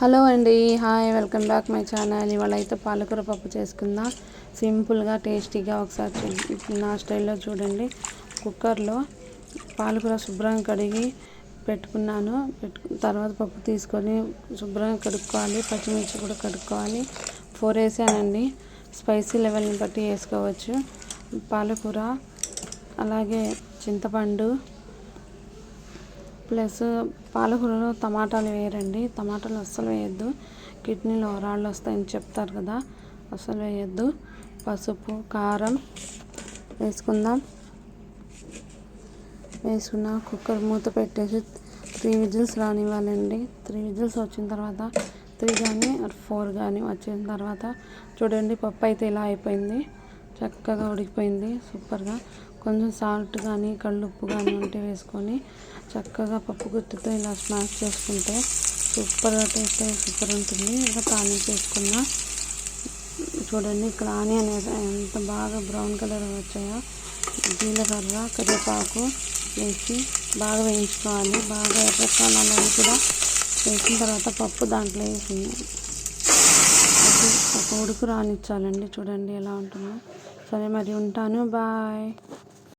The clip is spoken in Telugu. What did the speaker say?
హలో అండి hi welcome back my channel. ఇవాళ అయితే పాలకూర పప్పు చేసుకుందాం. సింపుల్గా టేస్టీగా ఒకసారి నా స్టైల్లో చూడండి. కుక్కర్లో పాలకూర శుభ్రంగా కడిగి పెట్టుకున్నాను. పెట్టు తర్వాత పప్పు తీసుకొని శుభ్రంగా కడుక్కోవాలి. పచ్చిమిర్చి కూడా కడుక్కోవాలి. ఫోర్ వేసానండి. స్పైసీ లెవెల్ని బట్టి వేసుకోవచ్చు. పాలకూర అలాగే చింతపండు ప్లస్ పాలకూరలో టమాటాలు వేయరండి. టమాటాలు అస్సలు వేయద్దు. కిడ్నీలో రాళ్ళు వస్తాయని చెప్తారు కదా అస్సలు వేయద్దు. పసుపు కారం వేసుకుందాం. వేసుకున్న కుక్కర్ మూత పెట్టేసి త్రీ విజిల్స్ రానివ్వాలండి. త్రీ విజిల్స్ వచ్చిన తర్వాత త్రీ కానీ ఫోర్ కానీ వచ్చిన తర్వాత చూడండి పప్పు అయితే ఇలా అయిపోయింది. చక్కగా ఉడికిపోయింది సూపర్గా. కొంచెం సాల్ట్ కానీ కళ్ళుప్పు కానీ ఉంటే వేసుకొని చక్కగా పప్పు గుత్తితో ఇలా స్మాష్ చేసుకుంటే సూపర్గా టేస్ట్ సూపర్ ఉంటుంది. ఇంకా తాలింపు వేసుకున్న చూడండి ఇక్కడ ఆనియన్ ఎంత బాగా బ్రౌన్ కలర్ వచ్చాయో. జీలకర్ర కరివేపాకు వేసి బాగా వేయించుకోవాలి. బాగా ఎర్రకాలని కూడా వేసిన తర్వాత పప్పు దాంట్లో వేసి ఒక ఉడుకు రానిచ్చాలండి. చూడండి ఎలా ఉంటుందో. సరే మరి ఉంటాను. బాయ్.